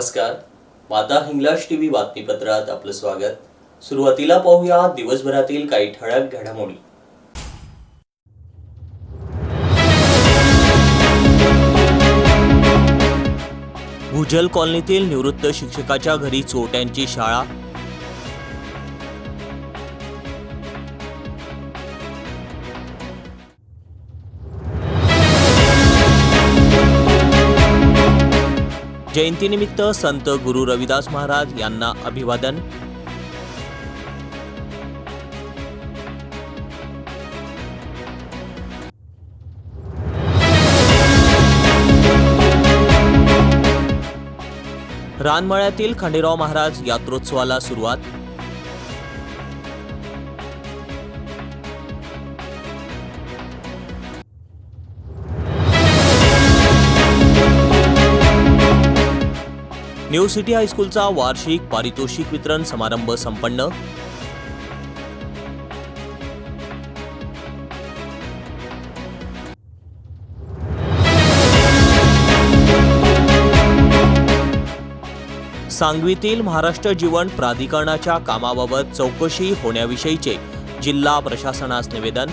नमस्कार. माता हिंगलाज टीव्ही बातमीपत्रात आपलं स्वागत. सुरुवातीला पाहूया दिवसभरातील काही ठळक घडामोडी. भुजल कॉलनीतील निवृत्त शिक्षकाच्या घरी चोरट्यांची शाळा जयंतीनिमित्त संत गुरु रविदास महाराज यांना अभिवादन. रानमळ्यातील खंडेराव महाराज यात्रोत्सवाला सुरुवात. न्यू सिटी हायस्कूलचा वार्षिक पारितोषिक वितरण समारंभ संपन्न. सांगवीतील महाराष्ट्र जीवन प्राधिकरणाच्या कामाबाबत चौकशी होण्याविषयीचे जिल्हा प्रशासनास निवेदन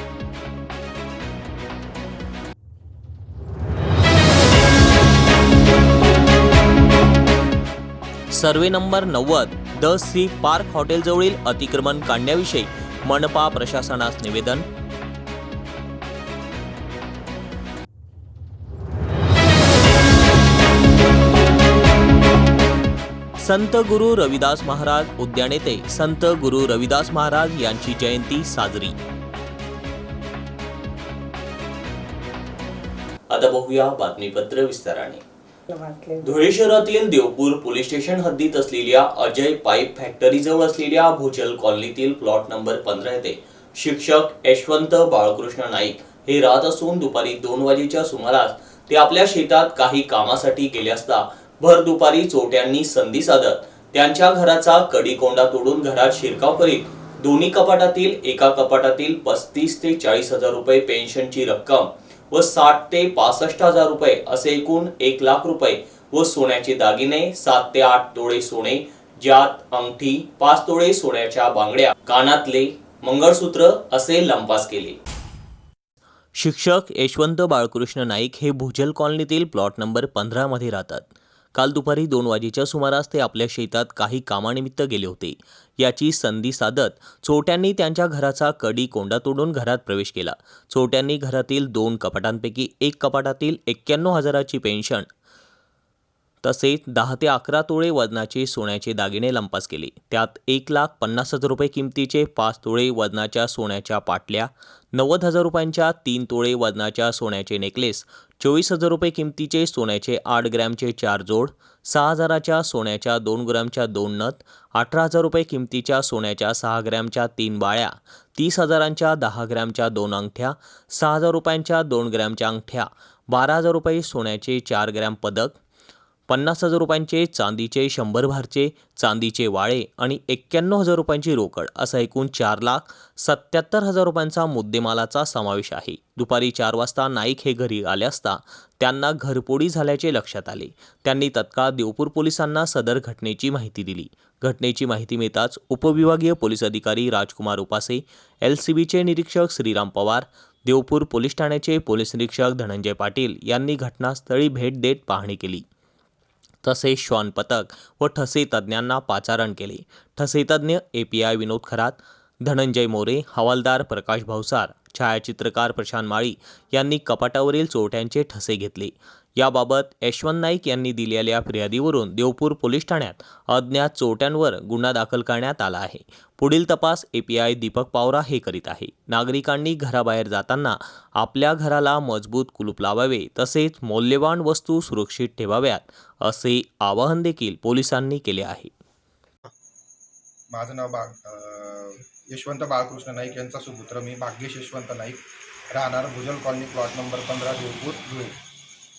सर्वे नंबर नव्वद द सी पार्क हॉटेलजवळील अतिक्रमण काढण्याविषयी मनपा प्रशासनास निवेदन. संत गुरु रविदास महाराज उद्यान येथे संत गुरु रविदास महाराज यांची जयंती साजरी. आता बघूया बातमीपत्र विस्ताराने. धुळे शहरातील देवपूर पोलीस स्टेशन हद्दीत असलेल्या अजय पाईप फॅक्टरी जवळ असलेल्या भूजल कॉलनीतील प्लॉट नंबर पंधरा येथे शिक्षक यशवंत बाळकृष्ण नाईक हे राहत असून दुपारी दोन वाजेच्या सुमारास ते आपल्या शेतात काही कामासाठी गेले असता भर दुपारी चोट्यांनी संधी साधत त्यांच्या घराचा कडीकोंडा तोडून घरात शिरकाव करीत दोन्ही कपाटातील एका कपाटातील पस्तीस ते चाळीस हजार रुपये पेन्शनची रक्कम व साठ ते पासष्ट हजार रुपये असे एकूण एक लाख रुपये व सोन्याचे दागिने सात ते आठ तोळे सोने ज्यात अंगठी पाच तोळे सोन्याच्या बांगड्या कानातले मंगळसूत्र असे लंपास केले. शिक्षक यशवंत बाळकृष्ण नाईक हे भुजल कॉलनीतील प्लॉट नंबर पंधरा मध्ये राहतात. काल दुपारी दोन वाजेच्या सुमारास ते आपल्या शेतात काही कामानिमित्त गेले होते. याची संधी साधत चोरट्यांनी त्यांच्या घराचा कडी कोंडा तोडून घरात प्रवेश केला. चोरट्यांनी घरातील दोन कपाटांपैकी एक कपाटातील एक्क्याण्णव हजाराची पेन्शन तसेच दहा ते अकरा तोळे वजनाचे सोन्याचे दागिने लंपास केले. त्यात एक लाख पन्नास हजार रुपये किमतीचे पाच तोळे वजनाच्या सोन्याच्या पाटल्या नव्वद हजार रुपयांच्या तीन तोळे वजनाच्या सोन्याचे नेकलेस चोवीस हजार रुपये किमतीचे सोन्याचे आठ ग्रॅमचे चार जोड सहा हजाराच्या सोन्याच्या दोन ग्रॅमच्या दोन नथ अठरा हजार रुपये किमतीच्या सोन्याच्या सहा ग्रॅमच्या तीन बाळ्या तीस हजारांच्या दहा ग्रॅमच्या दोन अंगठ्या सहा हजार रुपयांच्या दोन ग्रॅमच्या अंगठ्या बारा हजार रुपये सोन्याचे चार ग्रॅम पदक पन्नास हजार रुपयांचे चांदीचे शंभर भारचे चांदीचे वाळे आणि एक्क्याण्णव हजार रुपयांची रोकड असा एकूण चार लाख सत्याहत्तर हजार रुपयांचा मुद्देमालाचा समावेश आहे. दुपारी चार वाजता नाईक हे घरी आले असता त्यांना घरपोडी झाल्याचे लक्षात आले. त्यांनी तत्काळ देवपूर पोलिसांना सदर घटनेची माहिती दिली. घटनेची माहिती मिळताच उपविभागीय पोलीस अधिकारी राजकुमार उपासे एल सी बीचे निरीक्षक श्रीराम पवार देवपूर पोलीस ठाण्याचे पोलीस निरीक्षक धनंजय पाटील यांनी घटनास्थळी भेट देत पाहणी केली. तसेच श्वान पथक व ठसे तज्ज्ञांना पाचारण केले. ठसे तज्ज्ञ A P I Vinod Kharat Dhananjay More हवालदार प्रकाश भावसार छायाचित्रकार प्रशांत माळी यांनी कपाटावरील चोरट्यांचे ठसे घेतले. याबाबत यशवंत नाईक यांनी दिलेल्या फिर्यादीवरून देवपूर पोलीस ठाण्यात अज्ञात चोरट्यांवर गुन्हा दाखल करण्यात आला आहे. पुढील तपास एपीआय दीपक पावरा हे करीत आहे. नागरिकांनी घराबाहेर जाताना आपल्या घराला मजबूत कुलूप लावावे तसेच मौल्यवान वस्तू सुरक्षित ठेवाव्यात असे आवाहन देखील पोलिसांनी केले आहे. माझं नाव अं, यशवंत बाळकृष्ण नाईक यांचा सुपुत्र. मी भाग्येश यशवंत नाईक राहणार भुजल कॉलनी प्लॉट नंबर पंधरा देवपूर धुळे.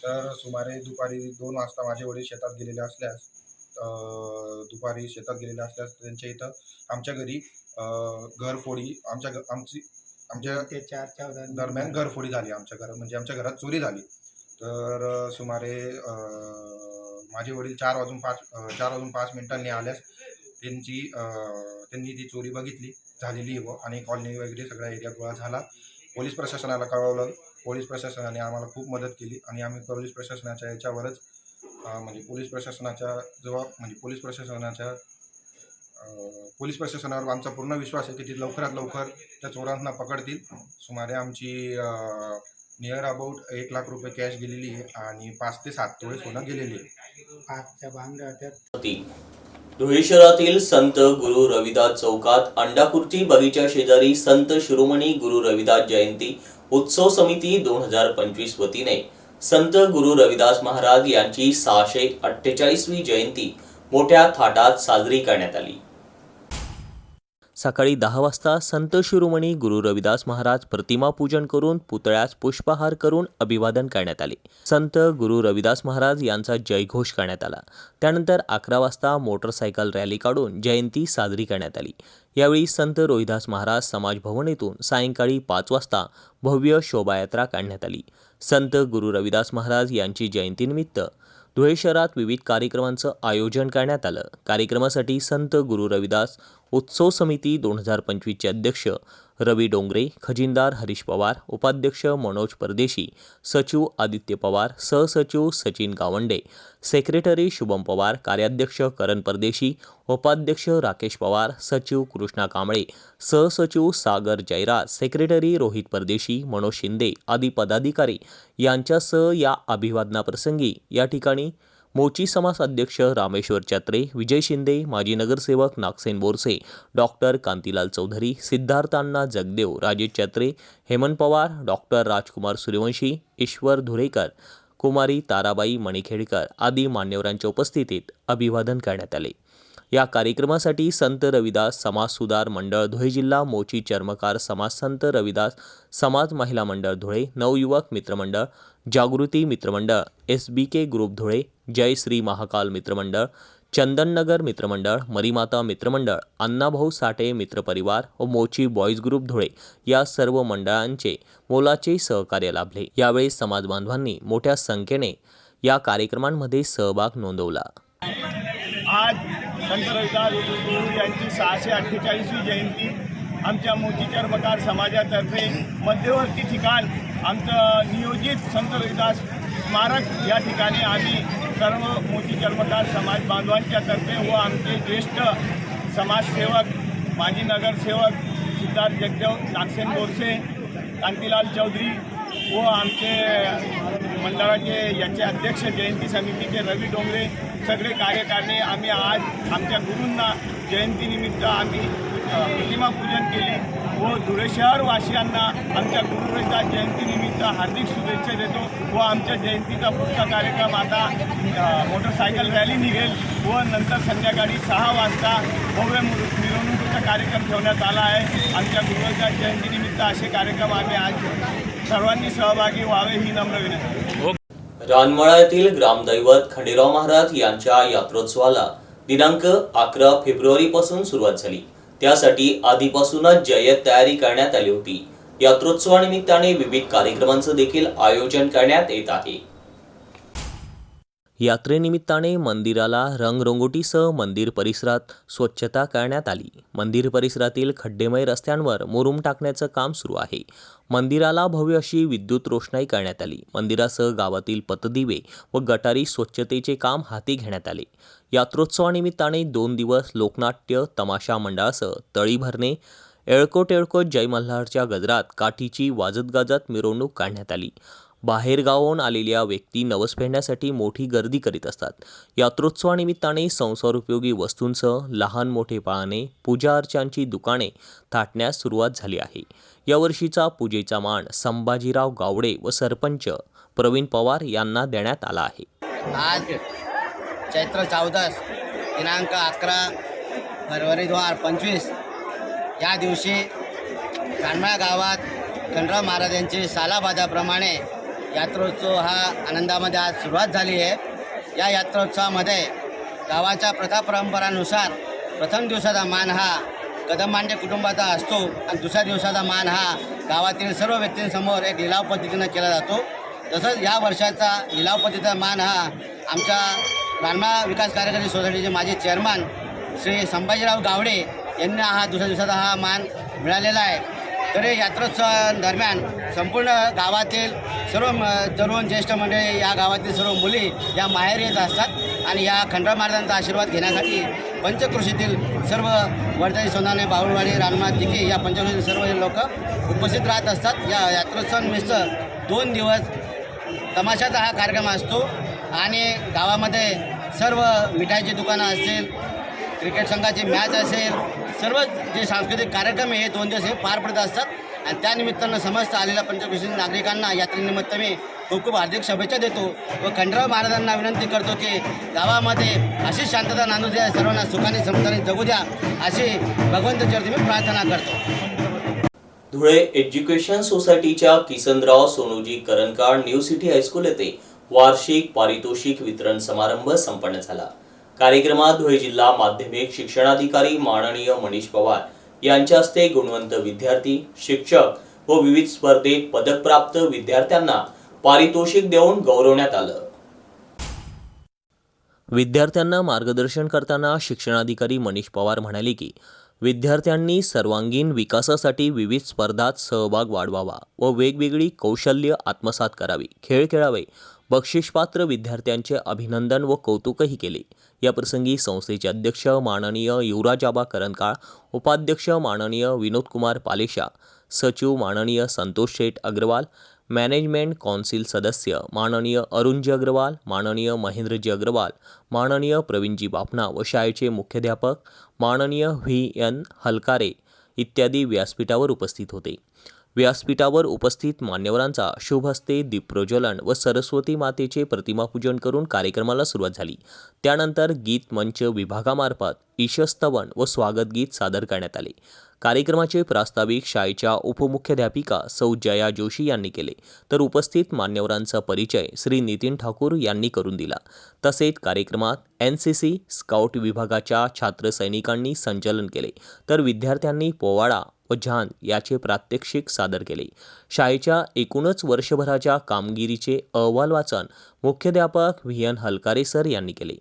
तर सुमारे दुपारी दोन वाजता माझे वडील शेतात गेलेले असल्यास दुपारी शेतात गेलेले असल्यास त्यांच्या इथं आमच्या घरी घरफोडी आमच्या आमची आमच्या ते चार दरम्यान घरफोडी झाली आमच्या घरात. म्हणजे आमच्या घरात चोरी झाली. तर सुमारे माझे वडील चार वाजून पाच चार वाजून पाच मिनिटांनी आल्यास त्यांची त्यांनी ती चोरी बघितली झालेली आहे व आणि कॉलनी वगैरे सगळा एरिया गोळा झाला. पोलीस प्रशासनाला कळवलं. पोलीस प्रशासनाने आम्हाला खूप मदत केली. आणि आम्ही पोलीस प्रशासनाच्या याच्यावरच म्हणजे पोलीस प्रशासनाच्या जवळ म्हणजे पोलीस प्रशासनाच्या पोलीस प्रशासनावर आमचा पूर्ण विश्वास आहे की ते लवकरात लवकर त्या चोरांना पकडतील. सुमारे आमची नियर अबाउट एक लाख रुपये कॅश गेलेली आहे. आणि पाच ते सात तोळे सोनं गेलेली आहे. पाचच्या बांगड्या होत्या होती. धुळे शहरातील संत गुरु रविदास चौकात अंडाकुर्ची बगीच्या शेजारी संत शिरोमणी गुरु रविदास जयंती उत्सव समिती दोन हजार पंचवीस वतीने. संत गुरु रविदास महाराज यांची सहाशे अठ्ठेचाळीसवी जयंती मोठ्या थाटात साजरी करण्यात आली. सकाळी दहा वाजता संत शिरोमणी गुरु रविदास महाराज प्रतिमा पूजन करून पुतळ्यास पुष्पहार करून अभिवादन करण्यात आले. संत गुरु रविदास महाराज यांचा जयघोष करण्यात आला. त्यानंतर अकरा वाजता मोटरसायकल रॅली काढून जयंती साजरी करण्यात आली. यावेळी संत रोहिदास महाराज समाज भवन येथून सायंकाळी पाच वाजता भव्य शोभायात्रा काढण्यात आली. संत गुरु रविदास महाराज यांची जयंतीनिमित्त धुळे शहरात विविध कार्यक्रमांचं आयोजन करण्यात आलं. कार्यक्रमासाठी संत गुरु रविदास उत्सव समिती दोन हजार पंचवीसचे अध्यक्ष रवी डोंगरे खजिनदार हरीश पवार उपाध्यक्ष मनोज परदेशी सचिव आदित्य पवार सहसचिव सचिन गावंडे सेक्रेटरी शुभम पवार कार्याध्यक्ष करण परदेशी उपाध्यक्ष राकेश पवार सचिव कृष्णा कांबळे सहसचिव सागर जयराज सेक्रेटरी रोहित परदेशी मनोज शिंदे आदी पदाधिकारी यांच्यासह या अभिवादनाप्रसंगी या ठिकाणी मोची समाज अध्यक्ष रामेश्वर चत्रे विजय शिंदे माजी नगरसेवक नागसेन बोरसे डॉक्टर कांतीलाल चौधरी सिद्धार्थांना जगदेव राजेश चत्रे हेमंत पवार डॉक्टर राजकुमार सूर्यवंशी ईश्वर धुरेकर कुमारी ताराबाई मणिखेडकर आदी मान्यवरांच्या उपस्थितीत अभिवादन करण्यात आले. या कार्यक्रमासाठी संत रविदास समाज सुधार मंडळ धुळे जिल्हा मोची चर्मकार समाज संत रविदास समाज महिला मंडळ धुळे नवयुवक मित्रमंडळ जागृती मित्रमंडळ S B K group Dhule जय श्री महाकाल मित्रमंडळ चंदननगर मित्रमंडळ मरीमाता मित्रमंडळ अण्णाभाऊ साठे मित्रपरिवार व मोची बॉईज ग्रुप धुळे या सर्व मंडळांचे मोलाचे सहकार्य लाभले. यावेळी समाज बांधवांनी मोठ्या संख्येने या कार्यक्रमांमध्ये सहभाग नोंदवला. आज संत रविदास यांची सहाशे अठ्ठेचाळीसवी जयंती आमच्या मोती चर्मकार समाजातर्फे मध्यवर्ती ठिकाण आमचं नियोजित संत रविदास स्मारक या ठिकाणी आम्ही सर्व मोठी कर्मकार समाज बांधवांच्या तर्फे व आमचे ज्येष्ठ समाजसेवक माजी नगरसेवक सिद्धार्थ जगदेव नागसेन बोरसे कांतीलाल चौधरी व आमचे मंडळाचे याचे अध्यक्ष जयंती समितीचे रवी डोंगरे सगळे कार्यकारणी आम्ही आज आमच्या गुरूंना जयंतीनिमित्त आम्ही प्रतिमापूजन प्रतिमा पूजन केली. व धुळे शहरवासियांना आमच्या गुरु जयंतीनिमित्त हार्दिक शुभेच्छा देतो. व आमच्या जयंतीचा पुढचा कार्यक्रम आता मोटरसायकल रॅली निघेल. व नंतर संध्याकाळी सहा वाजता भव्य मिरवणुकीचा कार्यक्रम ठेवण्यात आला आहे. आमच्या गुरु जयंतीनिमित्त असे कार्यक्रम आम्ही आज सर्वांनी सहभागी व्हावे ही नम्र विनंती. रानमाळा येथील ग्रामदैवत खंडेराव महाराज यांच्या यात्रोत्सवाला दिनांक अकरा फेब्रुवारी पासून सुरुवात झाली. त्यासाठी आधीपासूनच जय्यत तयारी करण्यात आली होती. यात्रोत्सवानिमित्ताने विविध कार्यक्रमांचं देखील आयोजन करण्यात येत आहे. यात्रेनिमित्ताने मंदिराला रंगरंगोटीसह मंदिर परिसरात स्वच्छता करण्यात आली. मंदिर परिसरातील खड्डेमय रस्त्यांवर मुरुम टाकण्याचं काम सुरू आहे. मंदिराला भव्य अशी विद्युत रोषणाई करण्यात आली. मंदिरासह गावातील पतदिवे व गटारी स्वच्छतेचे काम हाती घेण्यात आले. यात्रोत्सवानिमित्ताने दोन दिवस लोकनाट्य तमाशा मंडळासह तळी भरणे एळकोट एळकोट जय मल्हारच्या गजरात काठीची वाजत गाजत मिरवणूक काढण्यात आली. बाहेरगावाहून आलेल्या व्यक्ती नवस फेडण्यासाठी मोठी गर्दी करीत असतात. यात्रोत्सवानिमित्ताने संसारोपयोगी वस्तूंसह लहान मोठे पाळणे पूजा अर्चांची दुकाने थाटण्यास सुरुवात झाली आहे. यावर्षीचा पूजेचा मान संभाजीराव गावडे व सरपंच प्रवीण पवार यांना देण्यात आला आहे. आज चैत्र चौदास दिनांक अकरा फरवरी दोन हजार पंचवीस या दिवशी कांडमाळा गावात खंडराव महाराजांची सालाबाजाप्रमाणे यात्रोत्सव हा आनंदामध्ये आज सुरुवात झाली आहे. या यात्रोत्सवामध्ये गावाच्या प्रथा परंपरानुसार प्रथम दिवसाचा मान हा कदम मांडे कुटुंबाचा असतो आणि दुसऱ्या दिवसाचा मान हा गावातील सर्व व्यक्तींसमोर एक लिलाव पद्धतीनं केला जातो. तसंच या वर्षाचा लिलावपतीचा मान हा आमच्या रानमा विकास कार्यकारी सोसायटीचे माजी चेअरमन श्री संभाजीराव गावडे यांना हा दुसऱ्या दिवसाचा हा मान मिळालेला आहे. तर यात्रोत्सवांदरम्यान यात्रोत्सव दरम्यान संपूर्ण गावातील सर्व म तरुण ज्येष्ठ मंडळी या गावातील सर्व मुली या माहेर येत असतात आणि या खंडराव महाराजांचा आशीर्वाद घेण्यासाठी पंचकृषीतील सर्व वर्धाई सोनाने बावळवाडी रामनाथ दिघे या पंचकृषीतील सर्व लोक उपस्थित राहत असतात. या यात्रोत्सवानिमित्त दोन दिवस तमाशाचा हा कार्यक्रम असतो आणि गावामध्ये सर्व मिठाईची दुकानं असतील क्रिकेट संघाची मॅच असेल सर्व जे सांस्कृतिक कार्यक्रम हे दोन दिवस हे पार पडत असतात. आणि त्यानिमित्तानं समस्त आलेल्या पंचकृषी नागरिकांना यात्रेनिमित्त मी खूप खूप हार्दिक शुभेच्छा देतो व खंडराव महाराजांना विनंती करतो की गावामध्ये अशी शांतता नांदू द्या सर्वांना सुखाने समजाने जगू द्या अशी भगवंत चरती मी प्रार्थना करतो. धुळे एज्युकेशन सोसायटीच्या Kisanrao Sonuji Karankal new city high school येथे वार्षिक पारितोषिक वितरण समारंभ संपन्न झाला. कार्यक्रमात धुळे जिल्हा माध्यमिक शिक्षणाधिकारी माननीय मनीष पवार यांच्या हस्ते गुणवंत विद्यार्थी शिक्षक व विविध स्पर्धेत पदकप्राप्त विद्यार्थ्यांना पारितोषिक देऊन गौरवण्यात आलं. विद्यार्थ्यांना मार्गदर्शन करताना शिक्षणाधिकारी मनीष पवार म्हणाले की विद्यार्थ्यांनी सर्वांगीण विकासासाठी विविध स्पर्धात सहभाग वाढवावा व वेगवेगळी कौशल्य आत्मसात करावी खेळ खेळावे बक्षीसपात्र विद्यार्थ्यांचे अभिनंदन व कौतुकही केले. याप्रसंगी संस्थेचे अध्यक्ष माननीय युवराजाबा करंकाळ उपाध्यक्ष माननीय विनोदकुमार पालेशा सचिव माननीय संतोष शेठ अग्रवाल मॅनेजमेंट कौन्सिल सदस्य माननीय अरुणजी अग्रवाल माननीय महेंद्रजी अग्रवाल माननीय प्रवीणजी बापना व शाळेचे मुख्याध्यापक माननीय व्ही एन हलकारे इत्यादी व्यासपीठावर उपस्थित होते. व्यासपीठावर उपस्थित मान्यवरांचा शुभ हस्ते दीपप्रज्वलन व सरस्वती मातेचे प्रतिमापूजन करून कार्यक्रमाला सुरुवात झाली. त्यानंतर गीत मंच विभागामार्फत ईशस्तवन व स्वागत गीत सादर करण्यात आले. कार्यक्रमाचे प्रास्ताविक शाळेच्या उपमुख्याध्यापिका सौ. जया जोशी यांनी केले. तर उपस्थित मान्यवरांचा परिचय श्री नितीन ठाकूर यांनी करून दिला. तसेच कार्यक्रमात एन सी सी स्काउट विभागाच्या छात्र सैनिकांनी संचलन केले. तर विद्यार्थ्यांनी पोवाडा व झान याचे प्रात्यक्षिक सादर केले. शाळेच्या एकूणच वर्षभराच्या कामगिरीचे अहवाल वाचन मुख्याध्यापक व्ही. एन. हलकारे सर यांनी केले.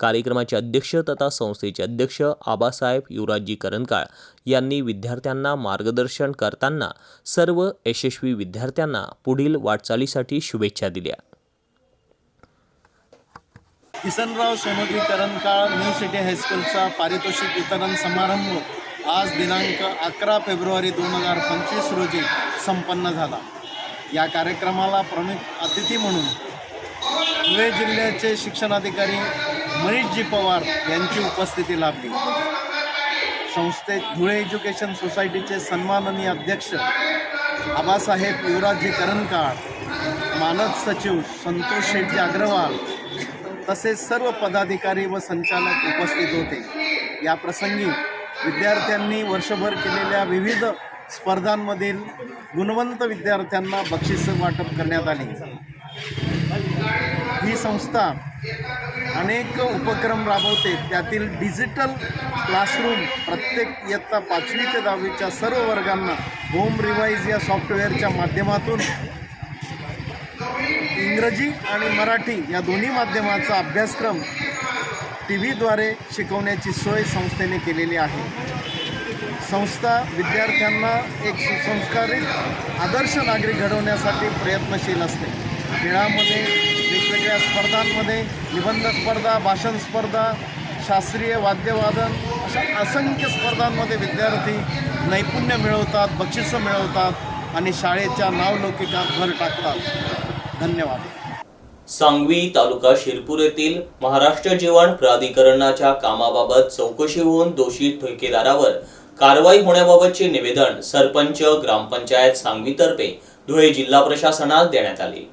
कार्यक्रमाचे अध्यक्ष तथा संस्थेचे अध्यक्ष आबासाहेब युवराजजी करंकाळ यांनी विद्यार्थ्यांना मार्गदर्शन करताना सर्व यशस्वी विद्यार्थ्यांना पुढील वाटचालीसाठी शुभेच्छा दिल्या. किसनराव सोनोजी करंकाळ न्यू सिटी हायस्कूलचा पारितोषिक वितरण समारंभ आज दिनांक अकरा फेब्रुवारी दोन हजार पंचवीस रोजी संपन्न झाला. या कार्यक्रमाला प्रमुख अतिथी म्हणून धुळे जिल्ह्याचे शिक्षणाधिकारी मनीषजी पवार यांची उपस्थिती लाभली. संस्थेत धुळे एज्युकेशन सोसायटीचे सन्माननीय अध्यक्ष आबासाहेब युवराजजी करंकाळ मानद सचिव संतोष शेटजी अग्रवाल तसेच सर्व पदाधिकारी व संचालक उपस्थित होते. या प्रसंगी विद्यार्थ्यांनी वर्षभर केलेल्या विविध स्पर्धांमधील गुणवंत विद्यार्थ्यांना बक्षिसं वाटप करण्यात आली. ही संस्था अनेक उपक्रम राबवते. त्यातील डिजिटल क्लासरूम प्रत्येक इयत्ता पाचवी ते दहावीच्या सर्व वर्गांना होम रिवाईज या सॉफ्टवेअरच्या माध्यमातून इंग्रजी आणि मराठी या दोन्ही माध्यमाचा अभ्यासक्रम टी व्हीद्वारे शिकवण्याची सोय संस्थेने केलेली आहे. संस्था विद्यार्थ्यांना एक सुसंस्कारित आदर्श नागरिक घडवण्यासाठी प्रयत्नशील असते. खेळामध्ये वेगवेगळ्या स्पर्धांमध्ये निबंध स्पर्धा भाषण स्पर्धा शास्त्रीय वाद्यवादन अशा असंख्य स्पर्धांमध्ये विद्यार्थी नैपुण्य मिळवतात बक्षिसं मिळवतात आणि शाळेच्या नावलौकिकात भर टाकतात. धन्यवाद. सांगवी तालुका शिरपूर येथील महाराष्ट्र जीवन प्राधिकरणाच्या कामाबाबत चौकशी होऊन दोषी ठेकेदारावर कारवाई होण्याबाबतचे निवेदन सरपंच ग्रामपंचायत सांगवीतर्फे धुळे जिल्हा प्रशासनास देण्यात आले.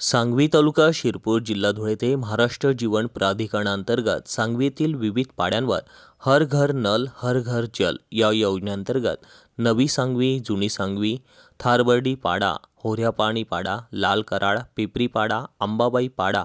सांगवी तालुका शिरपूर जिल्हा धुळे ते महाराष्ट्र जीवन प्राधिकरणांतर्गत सांगवीतील विविध पाड्यांवर हर घर नल हर घर जल या योजनेअंतर्गत नवी सांगवी जुनी सांगवी थारबर्डी पाडा होऱ्यापाणी पाडा लाल कराड पिपरी पाडा अंबाबाई पाडा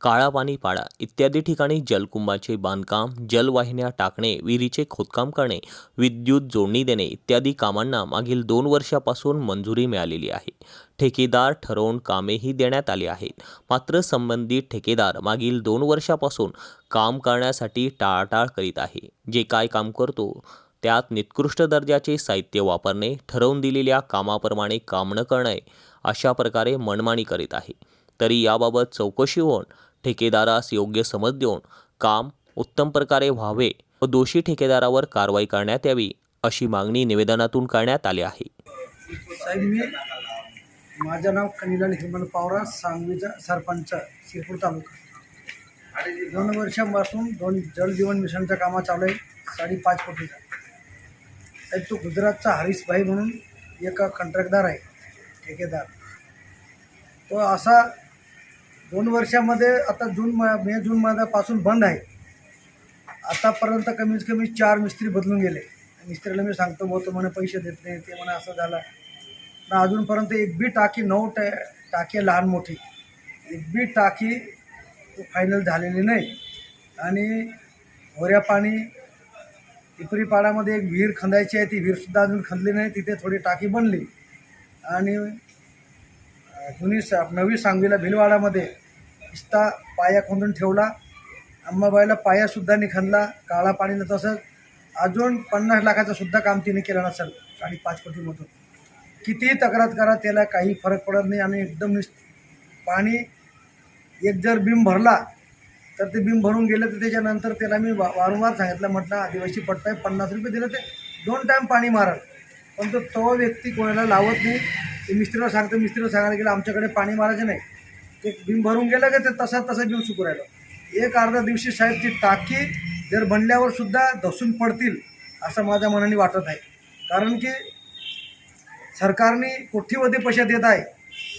काळापाणी पाडा इत्यादी ठिकाणी जलकुंभाचे बांधकाम जलवाहिन्या टाकणे विहिरीचे खोदकाम करणे विद्युत जोडणी देणे इत्यादी कामांना मागील दोन वर्षापासून मंजुरी मिळालेली आहे. ठेकेदार ठरवून कामेही देण्यात आली आहेत. मात्र संबंधित ठेकेदार मागील दोन वर्षापासून काम करण्यासाठी टाळाटाळ करीत आहे. जे काय काम करतो त्यात निकृष्ट दर्जाचे साहित्य वापरणे ठरवून दिलेल्या कामाप्रमाणे काम न करणे अशा प्रकारे मनमानी करीत आहे. तरी याबाबत चौकशी होऊन ठेकेदारास योग्य समज देऊन काम उत्तम प्रकारे व्हावे व दोषी ठेकेदारावर कारवाई करण्यात यावी अशी मागणी निवेदनातून करण्यात आली आहे. साहेब मी माझं नाव कनिलाल हिरमल पावरा सांगवीचा सरपंच शिरपूर तालुका. दोन वर्षांपासून दोन जलजीवन मिशनचं कामा चालू आहे साडेपाच कोटीचा. साहेब तो गुजरातचा हरीशभाई म्हणून एक कंत्राटदार आहे ठेकेदार. तो असा दोन वर्षामध्ये आता जून म मे जून महिन्यापासून बंद आहे. आतापर्यंत कमीत कमी चार मिस्त्री बदलून गेले. मिस्त्रीला मी सांगतो बोलतो म्हणे पैसे देत नाही ते म्हणे असं झालं. पण अजूनपर्यंत एक बी टाकी नऊ टा टाकी लहान मोठी. एक बी टाकी फायनल झालेली नाही. आणि होऱ्या पाणी पिपरी पाडामध्ये एक विहीर खंदायची आहे ती विहीरसुद्धा अजून खंदली नाही तिथे थोडी टाकी बनली. आणि जुनी सा नवी सांगवीला भिलवाडामध्ये इस्ता पाया खोदून ठेवला. अंबाबाईला पायासुद्धा नाही खणला काळा पाणीनं तसंच. अजून पन्नास लाखाचं सुद्धा काम तिने केलं नसेल साडेपाच कोटीमधून कितीही तक्रार करा त्याला काही फरक पडत नाही आणि एकदम निस पाणी एक जर बिम भरला तर ते बिम भरून गेलं तर त्याच्यानंतर त्याला मी वा वारंवार सांगितलं म्हटलं आदिवासी पट्टा आहे पन्नास रुपये दिलं ते. दोन टाईम पाणी मारल पण तो तो व्यक्ती कोणाला लावत नाही. ते मिस्त्रीला सांगतो मिस्त्रीला सांगायला गेलं आमच्याकडे पाणी मारायचं नाही. ते बिम भरून गेलं का ते तसा तसा बिम सुकू राहिलं. एक अर्धा दिवशी साहेब ती टाकी जर बनल्यावर सुद्धा धसून पडतील असं माझ्या मनाने वाटत आहे. कारण की सरकारने कोठीमध्ये पैसे देत आहे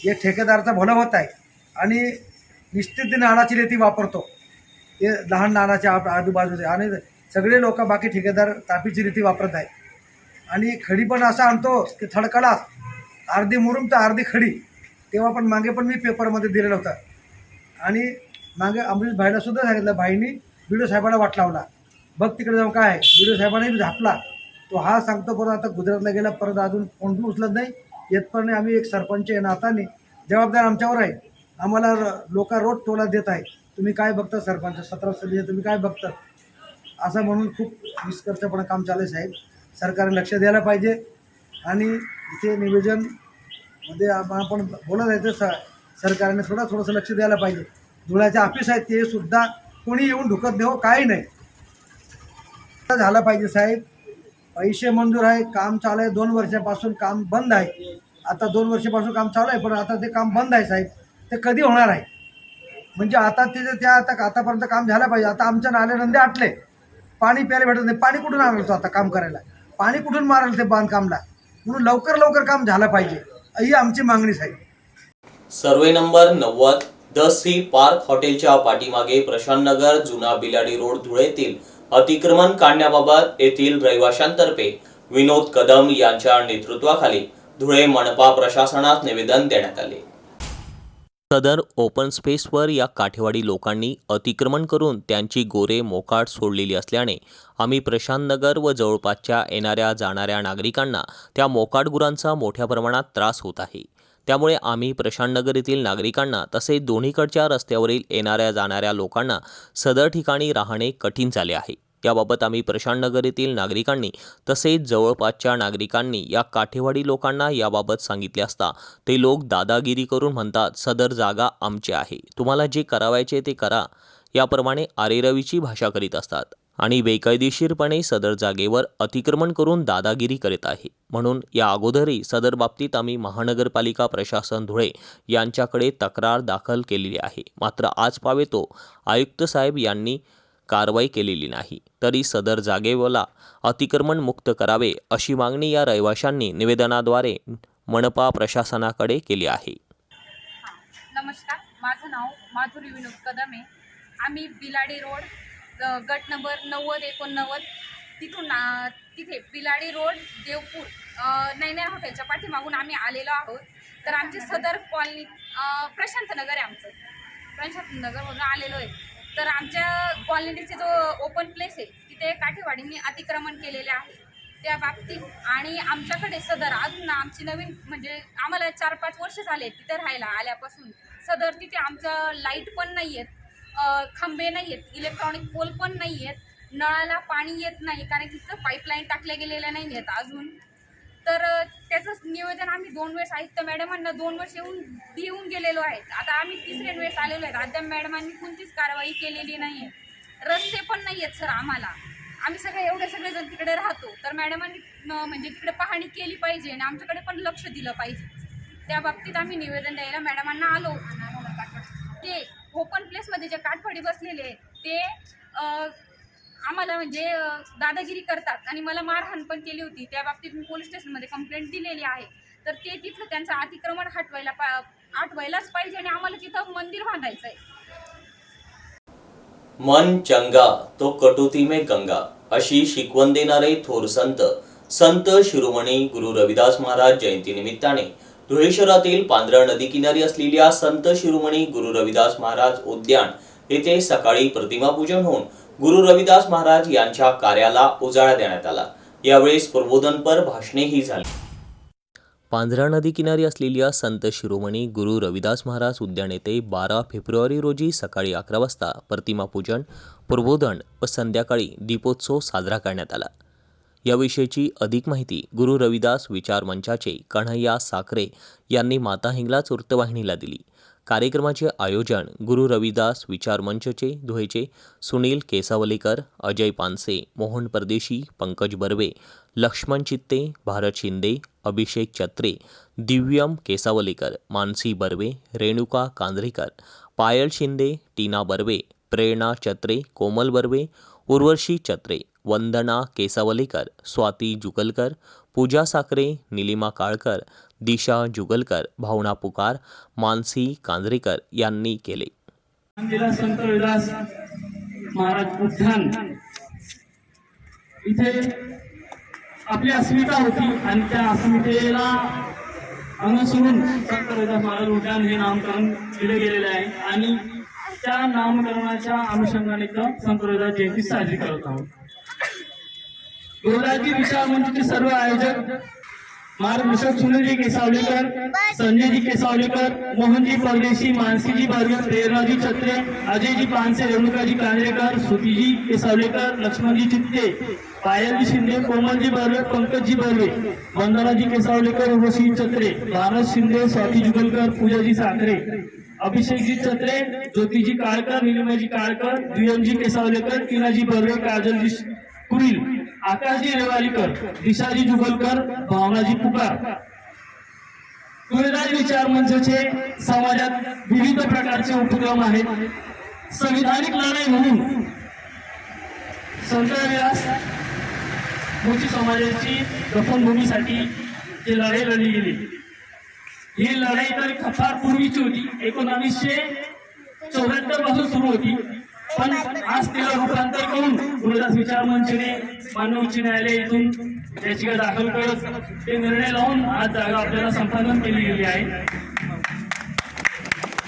हे ठेकेदारचा भलं होत आहे. आणि निश्चित ते नाणाची रेती वापरतो. ते लहान नानाच्या आजूबाजूचे. आणि सगळे लोक बाकी ठेकेदार तापीची रीती वापरत आहे आणि खडी पण असा आणतो की थडकडा अर्धी मुरुम तर अर्धी खडी. तेव्हा पण मागे पण मी पेपरमध्ये दिलेलं होतं. आणि मागे अमरीश भाईला सुद्धा सांगितलं भाईनी बिडो साहेबाला वाट लावला. बघ तिकडे जाऊन काय बिडो साहेबांनी झापला. तो हा सांगतो परत आता गुजरातला गेला परत अजून कोण उचलत नाही. येतपर्यंत आम्ही एक सरपंच आहे नाताने. जबाबदार आमच्यावर आहे. आम्हाला लोक रोज टोला देत आहे तुम्ही काय बघता सरपंच? सतरा सदस्य तुम्ही काय बघता? असं म्हणून खूप निष्कर्षपणे काम चालू आहे साहेब. सरकारने लक्ष द्यायला पाहिजे आणि इथे निवेदनमध्ये आपण बोलत आहे तर स सरकारने थोडं थोडंसं लक्ष द्यायला पाहिजे. धुळ्याचे ऑफिस आहेत ते सुद्धा कोणी येऊन ढुकत देऊ काही नाही. झालं पाहिजे साहेब. पैसे मंजूर आहे काम चालू आहे. दोन वर्षापासून काम बंद आहे. आता दोन वर्षापासून काम चालू आहे पण आता ते काम बंद आहे साहेब. ते कधी होणार आहे? म्हणजे आता तिथे त्या आता आतापर्यंत काम झालं पाहिजे. आता आमच्या नाले नंदे आटले. पाणी प्यायला भेटत नाही. पाणी कुठून आणलं तो आता काम करायला? पाणी कुठून मारलं ते बांधकामला? म्हणून लवकर लवकर काम झालं पाहिजे. ही आमची मागणी साहेब. सर्वे नंबर नव्वद द सी पार्क हॉटेलच्या पाठीमागे प्रशांत नगर जुना बिलाडी रोड धुळेतील अतिक्रमण काढण्याबाबत येथील रहिवाशांतर्फे विनोद कदम यांच्या नेतृत्वाखाली धुळे मनपा प्रशासनास निवेदन देण्यात आले. सदर ओपन स्पेसवर या काठेवाडी लोकांनी अतिक्रमण करून त्यांची गोरे मोकाट सोडलेली असल्याने आम्ही प्रशांत नगर व जवळपासच्या येणाऱ्या जाणाऱ्या नागरिकांना त्या मोकाट गुरांचा मोठ्या प्रमाणात त्रास होत आहे. त्यामुळे आम्ही प्रशांतनगर येथील नागरिकांना तसेच दोन्हीकडच्या रस्त्यावरील येणाऱ्या जाणाऱ्या लोकांना सदर ठिकाणी राहणे कठीण झाले आहे. याबाबत आम्ही प्रशांत नगर येथील नागरिकांनी तसेच जवळपासच्या नागरिकांनी या काठेवाडी लोकांना याबाबत सांगितले असता ते लोक दादागिरी करून म्हणतात सदर जागा आमची आहे. तुम्हाला जे करावायचे ते करा. याप्रमाणे आरेरवीची भाषा करीत असतात आणि बेकायदेशीरपणे सदर जागेवर अतिक्रमण करून दादागिरी करीत आहे. म्हणून या अगोदरही सदर बाबतीत आम्ही महानगरपालिका प्रशासन धुळे यांच्याकडे तक्रार दाखल केलेली आहे. मात्र आज पावेतो आयुक्त साहेब यांनी कारवाई केलेली नाही. तरी सदर जागेवला अतिक्रमण मुक्त करावे अशी मागणी या रहिवाशांनी निवेदनाद्वारे मनपा प्रशासनाकडे केली आहे. नमस्कार माझं नाव माधुरी विनोद कदम. आहे आम्ही बिलाडी रोड गट नंबर नव्वद एकोणनव्वद तिथून तिथे बिलाडी रोड देवपूर नैनार हॉटेलच्या पाठीमागून आम्ही आलेलो आहोत. तर आमची सदर कॉलनी प्रशांत नगर आहे आमचं. प्रशांत नगरमधून आलेलो आहे. तर आमच्या कॉलनीचे जो ओपन प्लेस आहे तिथे काठेवाडींनी अतिक्रमण केलेले आहे. त्या बाबतीत आणि आमच्याकडे सदर अजून आमची नवीन म्हणजे आम्हाला चार पाच वर्ष झाले तिथे राहायला आल्यापासून. सदर तिथे आमचं लाइट पण नाही आहेत खंबे नाही आहेत इलेक्ट्रॉनिक पोल पण नाही आहेत नळाला पाणी येत नाही कारण तिथं पाईपलाईन टाकल्या गेलेल्या नाही आहेत अजून. तर त्याचंच त्याचं नियोजन आम्ही दोन वेळेस आयुक्त मॅडमांना. दोन वर्ष येऊन देऊन गेलेलो आहेत. आता आम्ही तिसऱ्या वेळेस आलेलो आहेत. अद्याप मॅडमांनी कोणतीच कारवाई केलेली नाही आहे रस्ते पण नाही आहेत सर आम्हाला. आम्ही सगळे एवढे सगळेजण तिकडे राहतो. तर मॅडमांनी म्हणजे तिकडे पाहणी केली पाहिजे आणि आमच्याकडे पण लक्ष दिलं पाहिजे. त्या बाबतीत आम्ही निवेदन द्यायला मॅडमांना आलो. ते ओपन प्लेसमध्ये जे काठफडी बसलेले आहेत, ते आम्हाला म्हणजे दादागिरी करतात. आणि मला मारहाण पण केली होती. त्या बाबतीत मी पोलीस स्टेशनमध्ये कंप्लेंट दिलेली आहे. तर ते तिथं त्यांचं अतिक्रमण हटवायला पा आठवायलाच पाहिजे आणि आम्हाला तिथं मंदिर बांधायचं आहे. मन चंगा तो कटुती में गंगा अशी शिकवण देणारे थोर संत संत शिरोमणी गुरु रविदास महाराज जयंती निमित्ताने. धुळे शहरातील पांढरा नदी किनारी असलेल्या संत शिरोमणी गुरु रविदास महाराज उद्यान येथे सकाळी प्रतिमा पूजन होऊन गुरु रविदास महाराज यांच्या कार्याला उजाळा देण्यात आला. यावेळेस प्रबोधनपर भाषणेही झाली. पांझरा नदी किनारी असलेल्या संत शिरोमणी गुरु रविदास महाराज उद्यान येथे बारा फेब्रुवारी रोजी सकाळी अकरा वाजता प्रतिमा पूजन प्रबोधन व संध्याकाळी दीपोत्सव साजरा करण्यात आला. याविषयीची अधिक माहिती गुरु रविदास विचार मंचाचे कन्हैया साखरे यांनी माता हिंगलाच वृत्तवाहिनीला दिली. कार्यक्रमाचे आयोजन गुरु रविदास विचार मंचचे धुळेचे सुनील केसावलेकर अजय पानसे मोहन परदेशी पंकज बर्वे लक्ष्मण चित्ते भारत शिंदे अभिषेक चत्रे दिव्यम केसावलेकर मानसी बर्वे रेणुका कांद्रेकर पायल शिंदे टीना बर्वे प्रेरणा चत्रे कोमल बर्वे उर्वशी चत्रे वंदना केसावलेकर स्वाती जुकलकर पूजा साखरे निलिमा काळकर दिशा जुगलकर भावना पुकार मानसी कांद्रेकर यांनी केले. संत विलास महाराज उद्यान. इथे आपली अस्मिता होती आणि त्या अस्मितेला अनुसरून संत रविदास महाराज उद्यान हे नामकरण केले गेलेले आहे. आणि त्या नामकरणाच्या अनुषंगाने संत रविदास जयंती साजरी करत आहोत. गुरुदासजी दिशा म्हणजे सर्व आयोजक मार्गदर्शक सुनीलजी केसावलेकर संजयजी केसावलेकर मोहनजी परदेशी मानसीजी बर्वे प्रेरणाजी छत्रे अजयजी पानसे रेणुकाजी कांद्रेकर सुतीजी केसावलेकर लक्ष्मणजी चित्ते पायलजी शिंदे कोमलजी बर्वे पंकजजी बर्वे वंदनाजी केसावलेकर उर्वशी छत्रे भारत शिंदे स्वाती जुगलकर पूजाजी साखरे अभिषेकजी छत्रे ज्योतिजी काळकर निलिमाजी काळकर दुयमजी केसावलेकर टीनाजी बर्वे काजलजी कुरील। आकाशजी रेवालीकर दिशाजी जुगलकर भावनाजी पुकार. तुळेदार विचार मंचचे समाजात विविध प्रकारचे उपक्रम आहेत. संविधानिक लढाई म्हणून संत रविदास मोची समाजाची दफनभूमीसाठी जी लढाई लढली गेली. ही लढाई तर फार पूर्वीची होती. एकोणावीसशे चौऱ्याहत्तरपासून सुरू होती. पण आज तिला रूपांतर करून गुरुदास विचार मंचने मानव उच्च न्यायालय येथून याचिका दाखल करत ते निर्णय लावून आज जागा आपल्याला संपादन केली गेली आहे.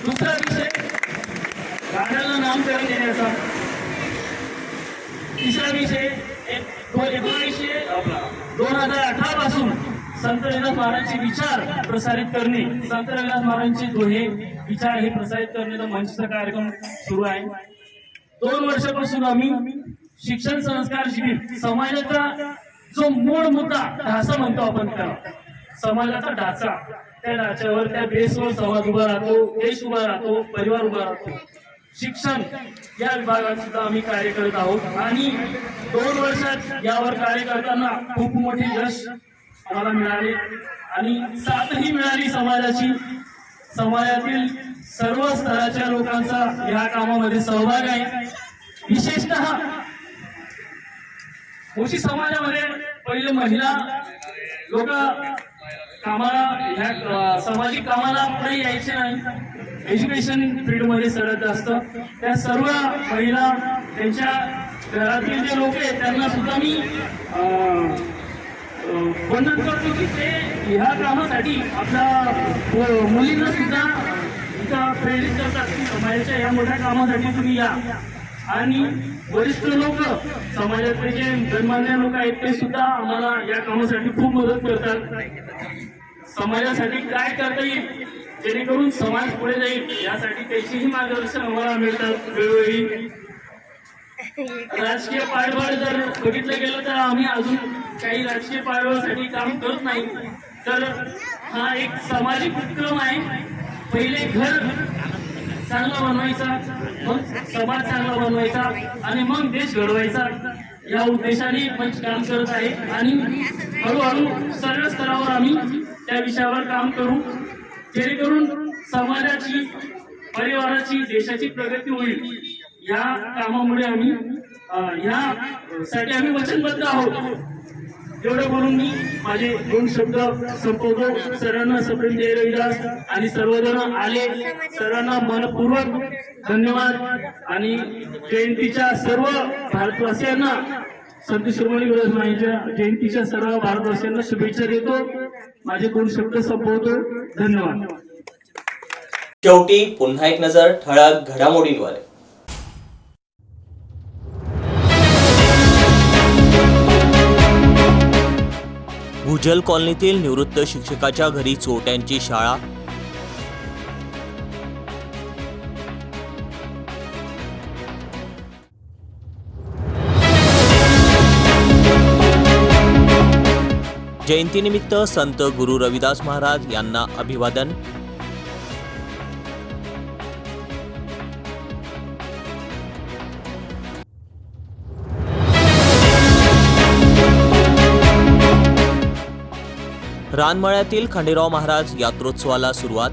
दुसरा विषय गाड्याला नामकरण देण्याचा. तिसरा विषय एकोणीसशे दोन हजार अठरा पासून संत रविदास महाराजांचे विचार प्रसारित करणे संत रविदास महाराजांचे दोहे विचार हे प्रसारित करण्याचा मंचचा कार्यक्रम सुरू आहे. दोन वर्षापासून आम्ही शिक्षण संस्कार शिबिर समाजाचा जो मूळ मुद्दा ढासा म्हणतो आपण त्याला. समाजाचा ढाचा त्या ढाच्यावर त्या बेसवर समाज उभा राहतो देश उभा राहतो परिवार उभा राहतो. शिक्षण या विभागात सुद्धा आम्ही कार्य करत आहोत. आणि दोन वर्षात यावर कार्य करताना खूप मोठे यश आम्हाला मिळाले. आणि साथही मिळाली समाजाची. समाजातील सर्व स्तराच्या लोकांचा या कामामध्ये सहभाग आहे. विशेषतः मुशी समाजामध्ये पहिले महिला लोक कामाला ह्या सामाजिक कामाला पुढे यायचे नाही. एज्युकेशन फील्डमध्ये सगळ्यात जास्त त्या सर्व महिला त्यांच्या घरातील जे लोक आहेत त्यांना सुद्धा मी अं, वंदन करतो की ते ह्या कामासाठी आपल्या मुलींना सुद्धा तुमच्या प्रेरित करतात की समाजाच्या या मोठ्या कामासाठी तुम्ही या. आणि वरिष्ठ लोक समाजातले जे गणमान्य लोक आहेत ते सुद्धा आम्हाला या कामासाठी खूप मदत करतात. समाजासाठी काय करता येईल? जेणेकरून समाज पुढे जाईल यासाठी त्याचीही मार्गदर्शन आम्हाला मिळतात वेळोवेळी. राजकीय पाठबळ जर बघितलं गेलं तर आम्ही अजून काही राजकीय पाठबळासाठी काम करत नाही. तर हा एक सामाजिक उपक्रम आहे. पहिले घर चांगला बनवायचा मग समाज चांगला बनवायचा आणि मग देश घडवायचा. या उद्देशाने मंच काम करत आहे. आणि हळूहळू सर्व स्तरावर आम्ही त्या विषयावर काम करू. जेणेकरून समाजाची परिवाराची देशाची प्रगती होईल. या कामामुळे आम्ही या साठी आम्ही वचनबद्ध आहोत. एवढं बोलून मी माझे दोन शब्द संपवतो. सर्वांना सप्रेम जय रविदास आणि सर्वजण आले. सर्वांना मनपूर्वक धन्यवाद. आणि जयंतीच्या सर्व भारतवासियांना संत शिरोमणी विलास माईच्या जयंतीच्या सर्व भारतवासियांना शुभेच्छा देतो. माझे दोन शब्द संपवतो. धन्यवाद. शेवटी पुन्हा एक नजर ठळक घडामोडींवर. भुजल कॉलनीतील निवृत्त शिक्षकाच्या घरी चोरट्यांची शाळा. जयंतीनिमित्त संत गुरु रविदास महाराज यांना अभिवादन. रानमळ्यातील खंडेराव महाराज यात्रोत्सवाला सुरुवात.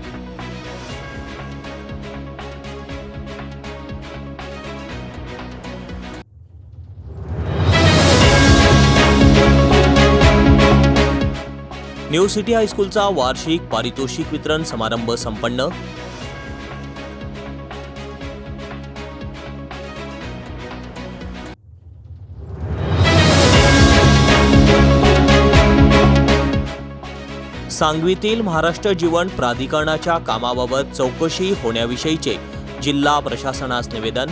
न्यू सिटी हायस्कूलचा वार्षिक पारितोषिक वितरण समारंभ संपन्न. सांगवीतील महाराष्ट्र जीवन प्राधिकरणाच्या कामाबाबत चौकशी होण्याविषयीचे जिल्हा प्रशासनास निवेदन.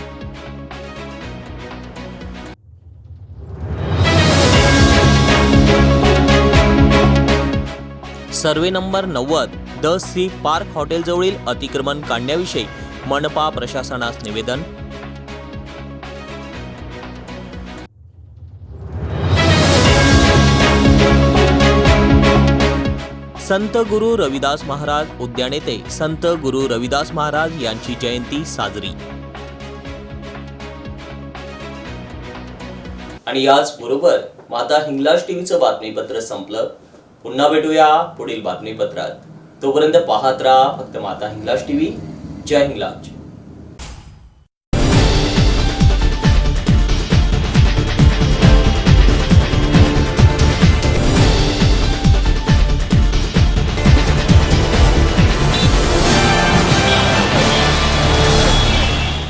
सर्वे नंबर नव्वद द सी पार्क हॉटेलजवळील अतिक्रमण काढण्याविषयी मनपा प्रशासनास निवेदन. संत गुरु रविदास महाराज उद्यान येथे संत गुरु रविदास महाराज यांची जयंती साजरी. आणि याच बरोबर माता हिंगलाज टीव्हीचं बातमीपत्र संपलं. पुन्हा भेटूया पुढील बातमीपत्रात. तोपर्यंत पाहत राहा फक्त माता हिंगलाज टीव्ही. जय हिंगलाज.